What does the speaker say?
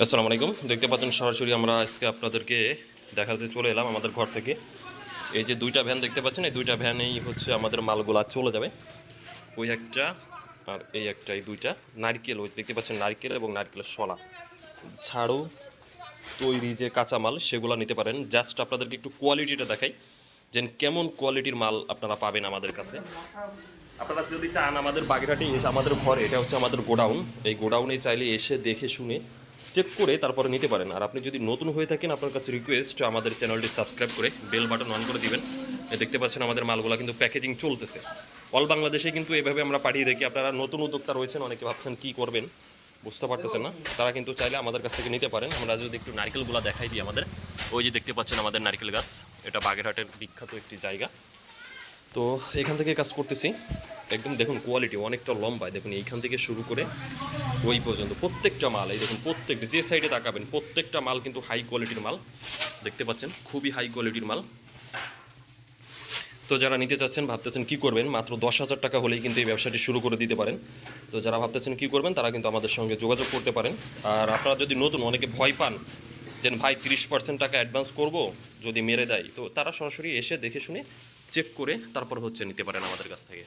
আসসালামু আলাইকুম। দেখতে পাচ্ছেন সরাসরি আমরা আজকে আপনাদেরকে দেখাতে চলে এলাম আমাদের ঘর থেকে। এই যে দুইটা ভ্যান দেখতে পাচ্ছেন, এই দুইটা ভ্যানেই হচ্ছে আমাদের মালগুলা চলে যাবে। ওই একটা আর এই একটা, এই দুইটা। নারকেল, ওই দেখতে পাচ্ছেন নারকেল এবং নারকেলের শলা। ঝাড়ু তৈরি যে কাঁচামাল, সেগুলো নিতে পারেন। জাস্ট আপনাদেরকে একটু কোয়ালিটিটা দেখাই যে কেমন কোয়ালিটির মাল আপনারা পাবেন আমাদের কাছে। আপনারা যদি চান আমাদের বাগেরহাটে এসে আমাদের ঘরে, এটা হচ্ছে আমাদের গোডাউন। এই গোডাউনে চাইলে এসে দেখে শুনে চেক করে তারপরে নিতে পারেন। আর আপনি যদি নতুন হয়ে থাকেন, আপনার কাছে রিকোয়েস্ট আমাদের চ্যানেলটি সাবস্ক্রাইব করে বেল বাটন অন করে দিবেন। দেখতে পাচ্ছেন আমাদের মালগুলো কিন্তু প্যাকেজিং চলতেছে। অল বাংলাদেশে কিন্তু এভাবে আমরা পাঠিয়ে দেখি আপনারা নতুন উদ্যোক্তা রয়েছেন, অনেকে ভাবছেন কী করবেন? বুঝতে পারতেছেন না। তারা কিন্তু চাইলে আমাদের কাছ থেকে নিতে পারেন। আমরা যদি একটু নারকেলগুলো দেখাই দিই আমাদের। ওই যে দেখতে পাচ্ছেন আমাদের নারকেল গাছ। এটা বাগেরহাটের বিখ্যাত একটি জায়গা। তো এখান থেকে কাজ করতেছি। একদম দেখুন কোয়ালিটি অনেকটা লম্বায় দেখুন এইখান থেকে শুরু করে ওই পর্যন্ত প্রত্যেকটা মাল, এই দেখুন প্রত্যেকটা, যে সাইডে তাকাবেন, প্রত্যেকটা মাল কিন্তু হাই কোয়ালিটির মাল। দেখতে পাচ্ছেন, খুবই হাই কোয়ালিটির মাল। তো যারা নিতে চাচ্ছেন, ভাবতেছেন কি করবেন, মাত্র দশ হাজার টাকা হলেই কিন্তু এই ব্যবসাটি শুরু করে দিতে পারেন। তো যারা ভাবতেছেন কি করবেন, তারা কিন্তু আমাদের সঙ্গে যোগাযোগ করতে পারেন। আর আপনারা যদি নতুন, অনেকে ভয় পান যে, ভাই, তিরিশ পার্সেন্ট টাকা অ্যাডভান্স করব যদি মেরে দেয়। তো তারা সরাসরি এসে দেখে শুনে চেক করে তারপর হচ্ছে নিতে পারেন আমাদের কাছ থেকে।